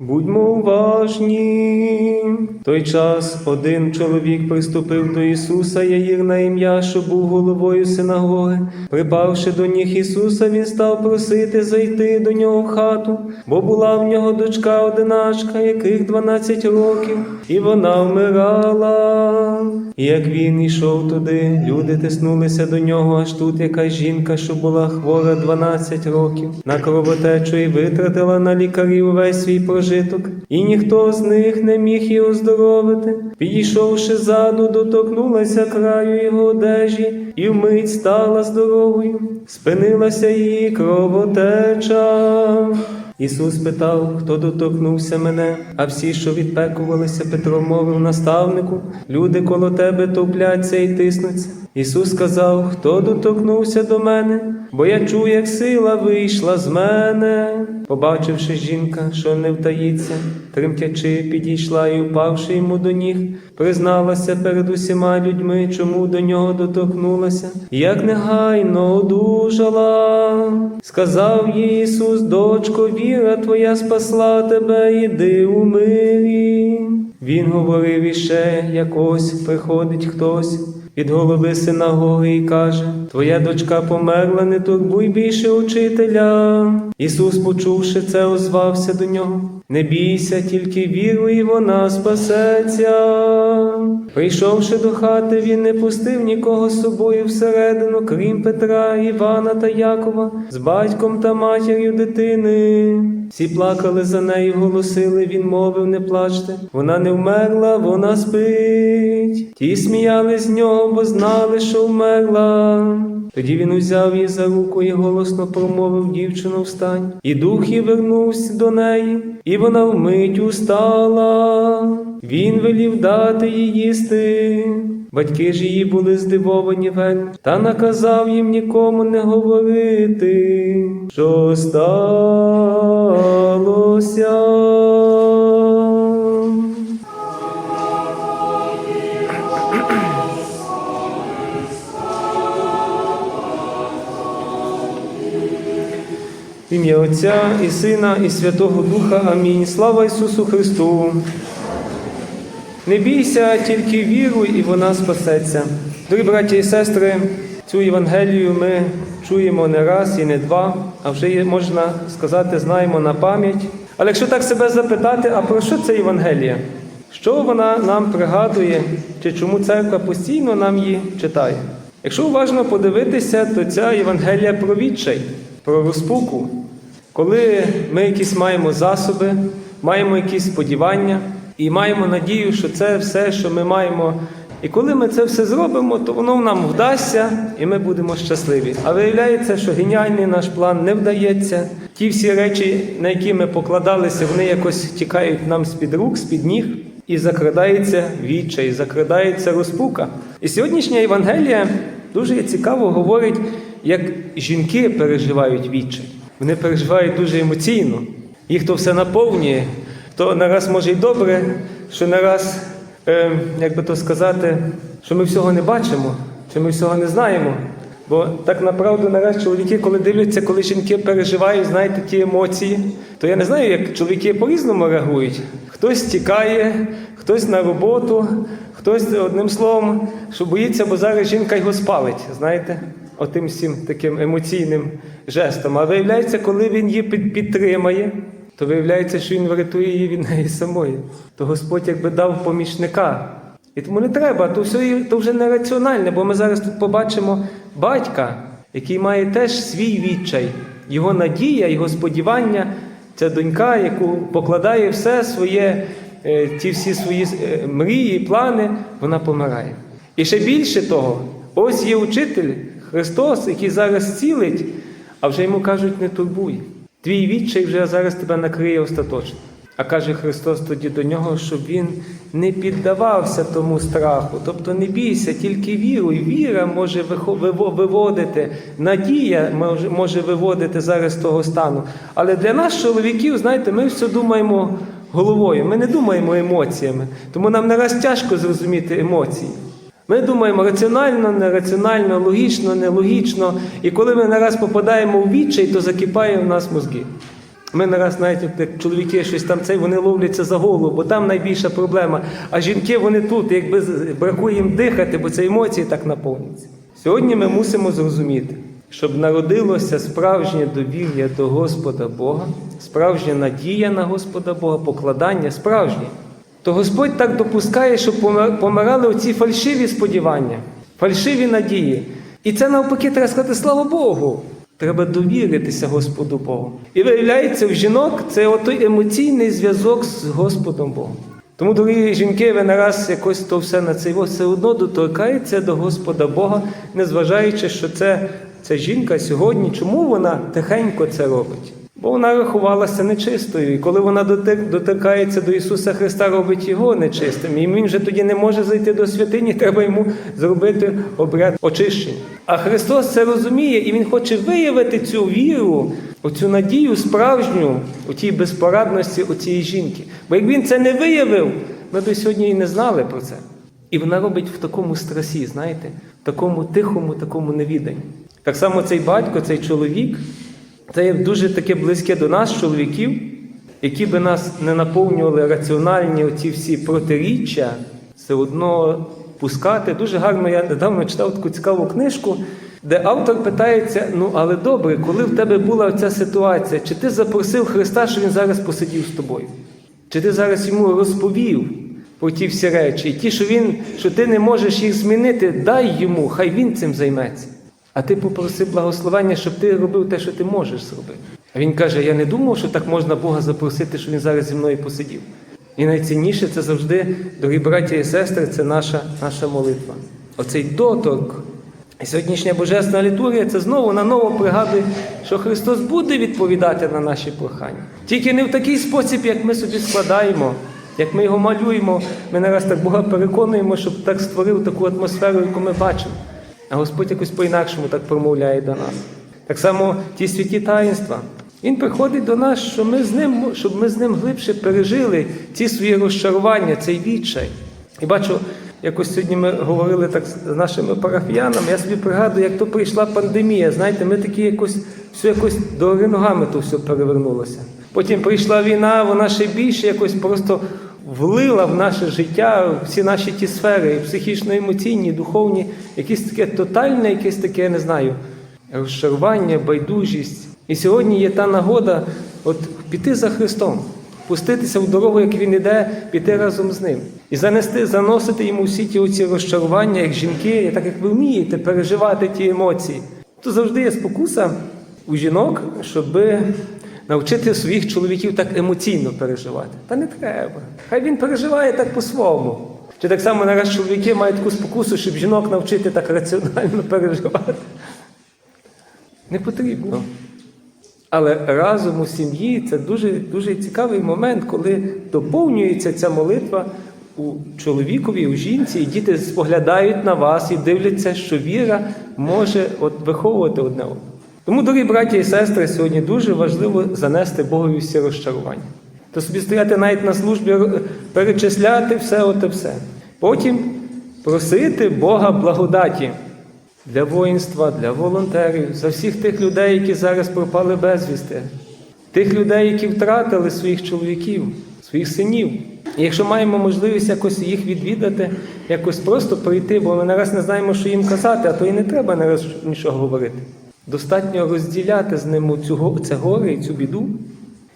Будьмо уважні. Той час один чоловік приступив до Ісуса Яїр ім'я, що був головою синагоги. Припавши до ніг Ісуса, він став просити зайти до нього в хату, бо була в нього дочка одиначка, яких 12 років, і вона вмирала. І як він йшов туди, люди тиснулися до нього, аж тут якась жінка, що була хвора 12 років, на кровотечу і витратила на лікарів весь свій прожиток, і ніхто з них не міг її оздоровити. Підійшовши ззаду, доторкнулася краю його одежі, і вмить стала здоровою, спинилася її кровотеча. Ісус питав, хто доторкнувся мене, а всі, що відпекувалися, Петро мовив наставнику, люди коло тебе товпляться і тиснуться. Ісус сказав, хто доторкнувся до мене, бо я чую, як сила вийшла з мене. Побачивши жінка, що не втаїться, тремтячи, підійшла і, упавши йому до ніг, призналася перед усіма людьми, чому до нього доторкнулася, як негайно одужала. Сказав їй Ісус, дочко, віра твоя спасла тебе, іди у мирі. Він говорив іще, як ось приходить хтось від голови синагоги і каже: Твоя дочка померла, не турбуй більше учителя. Ісус, почувши це, озвався до нього. Не бійся, тільки віруй, і вона спасеться. Прийшовши до хати, він не пустив нікого з собою всередину, крім Петра, Івана та Якова, з батьком та матір'ю дитини. Всі плакали за нею, голосили, він мовив, не плачте. Вона не вмерла, вона спить. Ті сміяли з нього, бо знали, що вмерла. Тоді він узяв її за руку і голосно промовив дівчину встань. І дух її вернувся до неї, і вона вмить устала. Він велів дати їй їсти. Батьки ж її були здивовані вельми, та наказав їм нікому не говорити, що сталося. Отця і Сина, і Святого Духа. Амінь. Слава Ісусу Христу! Не бійся, тільки віруй, і вона спасеться. Дорогі браті і сестри, цю Євангелію ми чуємо не раз і не два, а вже можна сказати, знаємо на пам'ять. Але якщо так себе запитати, а про що це Євангелія? Що вона нам пригадує, чи чому церква постійно нам її читає? Якщо уважно подивитися, то ця Євангелія про відчай, про розпуку. Коли ми якісь маємо засоби, маємо якісь сподівання і маємо надію, що це все, що ми маємо. І коли ми це все зробимо, то воно нам вдасться і ми будемо щасливі. А виявляється, що геніальний наш план не вдається. Ті всі речі, на які ми покладалися, вони якось тікають нам з-під рук, з-під ніг, і закрадається відчай, закрадається розпука. І сьогоднішня Євангелія дуже цікаво говорить, як жінки переживають відчай. Вони переживають дуже емоційно. Їх то все наповнює, то нараз може й добре, що нараз, е, як би то сказати, що ми всього не бачимо, що ми всього не знаємо. Бо так направду нараз чоловіки, коли дивляться, коли жінки переживають, знаєте, ті емоції, то я не знаю, як чоловіки по-різному реагують. Хтось тікає, хтось на роботу, хтось одним словом, що боїться, бо зараз жінка його спалить, знаєте, отим всім таким емоційним жестом. А виявляється, коли він її підтримає, то виявляється, що він врятує її від неї самої. То Господь якби дав помічника. І тому не треба, то все то вже не раціональне, бо ми зараз тут побачимо батька, який має теж свій відчай, його надія, його сподівання. Ця донька, яку покладає все своє, е, ті всі свої е, мрії, плани, вона помирає. І ще більше того, ось є учитель Христос, який зараз цілить, а вже йому кажуть, не турбуй. Твій відчай вже зараз тебе накриє остаточно. А каже Христос тоді до нього, щоб він не піддавався тому страху. Тобто не бійся, тільки віруй. Віра може виводити, надія може, виводити зараз того стану. Але для нас, чоловіків, знаєте, ми все думаємо головою, ми не думаємо емоціями. Тому нам нараз тяжко зрозуміти емоції. Ми думаємо раціонально, нераціонально, логічно, нелогічно. І коли ми нараз попадаємо в відчай, то закипає в нас мозги. Ми не раз навіть як чоловіки щось там цей, вони ловляться за голову, бо там найбільша проблема. А жінки вони тут, якби бракує їм дихати, бо це емоції так наповнюються. Сьогодні ми мусимо зрозуміти, щоб народилося справжнє довір'я до Господа Бога, справжня надія на Господа Бога, покладання справжнє. То Господь так допускає, щоб помирали оці фальшиві сподівання, фальшиві надії. І це навпаки треба сказати слава Богу. Треба довіритися Господу Богу. І виявляється, в жінок це отой емоційний зв'язок з Господом Богом. Тому, дорогі жінки, ви не раз якось то все на цей все одно доторкається до Господа Бога, незважаючи, що це, це жінка сьогодні. Чому вона тихенько це робить? Бо вона рахувалася нечистою. І коли вона дотик- доторкається до Ісуса Христа, робить його нечистим. І він вже тоді не може зайти до святині, треба йому зробити обряд очищення. А Христос це розуміє, і Він хоче виявити цю віру, оцю надію справжню у тій безпорадності у цієї жінки. Бо як він це не виявив, ми б сьогодні і не знали про це. І вона робить в такому страсі, знаєте, в такому тихому, такому невіданні. Так само цей батько, цей чоловік, це є дуже таке близьке до нас, чоловіків, які би нас не наповнювали раціональні оці всі протиріччя, все одно пускати. Дуже гарно я недавно читав таку цікаву книжку, де автор питається: ну але добре, коли в тебе була ця ситуація, чи ти запросив Христа, що Він зараз посидів з тобою? Чи ти зараз йому розповів про ті всі речі? І ті, що він, що ти не можеш їх змінити, дай йому, хай він цим займеться. А ти попросив благословення, щоб ти робив те, що ти можеш зробити. А він каже: Я не думав, що так можна Бога запросити, що він зараз зі мною посидів. І найцінніше це завжди, дорогі браті і сестри, це наша, наша молитва. Оцей доторк. І сьогоднішня божественна літургія це знову наново пригадує, що Христос буде відповідати на наші прохання. Тільки не в такий спосіб, як ми собі складаємо, як ми його малюємо. Ми не раз так Бога переконуємо, щоб так створив таку атмосферу, яку ми бачимо. А Господь якось по-інакшому так промовляє до нас. Так само ті святі таїнства. Він приходить до нас, щоб ми з ним, щоб ми з ним глибше пережили ці свої розчарування, цей відчай. І бачу, якось сьогодні ми говорили так з нашими парафіянами. Я собі пригадую, як то прийшла пандемія. Знаєте, ми такі якось все якось до ногами то все перевернулося. Потім прийшла війна, вона ще більше якось просто влила в наше життя всі наші ті сфери, і психічно емоційні, духовні, якесь таке тотальне, якесь таке, я не знаю, розчарування, байдужість. І сьогодні є та нагода от піти за Христом, пуститися в дорогу, як він іде, піти разом з ним. І занести, заносити йому всі ті оці розчарування, як жінки, так як ви вмієте переживати ті емоції. То завжди є спокуса у жінок, щоби навчити своїх чоловіків так емоційно переживати. Та не треба. Хай він переживає так по-своєму. Чи так само нараз чоловіки мають таку спокусу, щоб жінок навчити так раціонально переживати. Не потрібно. Але разом у сім'ї це дуже, дуже цікавий момент, коли доповнюється ця молитва у чоловікові, у жінці, і діти споглядають на вас і дивляться, що віра може от виховувати одне одного. Тому, дорогі браті і сестри, сьогодні дуже важливо занести Богові всі розчарування. То собі стояти навіть на службі, перечисляти все оте все. Потім просити Бога благодаті для воїнства, для волонтерів, за всіх тих людей, які зараз пропали безвісти, тих людей, які втратили своїх чоловіків, своїх синів. І якщо маємо можливість якось їх відвідати, якось просто прийти, бо ми нараз не знаємо, що їм казати, а то і не треба нараз нічого говорити. Достатньо розділяти з ними цю, це горе і цю біду.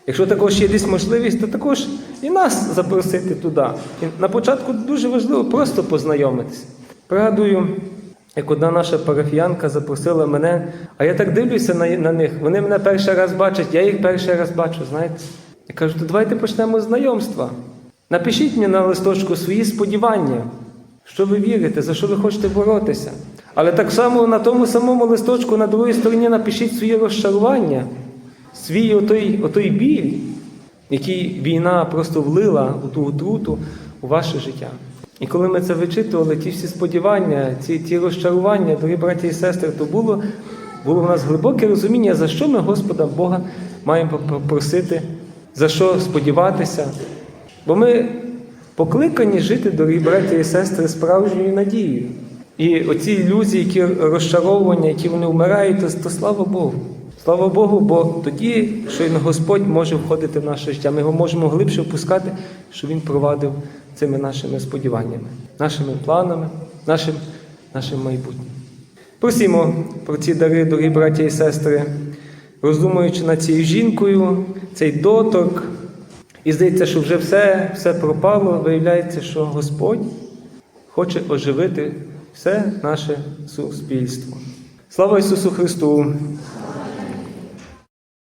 Якщо також є десь можливість, то також і нас запросити туди. І на початку дуже важливо просто познайомитися. Пригадую, як одна наша парафіянка запросила мене, а я так дивлюся на, на них. Вони мене перший раз бачать, я їх перший раз бачу, знаєте. Я кажу, то давайте почнемо з знайомства. Напишіть мені на листочку свої сподівання, що ви вірите, за що ви хочете боротися. Але так само на тому самому листочку на другій стороні напишіть свої розчарування, свій отой, отой біль, який війна просто влила у ту отруту у ваше життя. І коли ми це вичитували, ті всі сподівання, ці, ті розчарування, дорогі браті і сестри, то було, було в нас глибоке розуміння, за що ми Господа Бога маємо попросити, за що сподіватися. Бо ми покликані жити, дорогі браті і сестри, справжньою надією. І оці ілюзії, які розчаровування, які вони вмирають, то, то слава Богу. Слава Богу, бо тоді, щойно Господь може входити в наше життя, ми його можемо глибше впускати, що Він провадив цими нашими сподіваннями, нашими планами, нашим, нашим майбутнім. Просімо про ці дари, дорогі браті і сестри, роздумуючи над цією жінкою, цей доторк. І здається, що вже все, все пропало. Виявляється, що Господь хоче оживити все наше суспільство. Слава Ісусу Христу!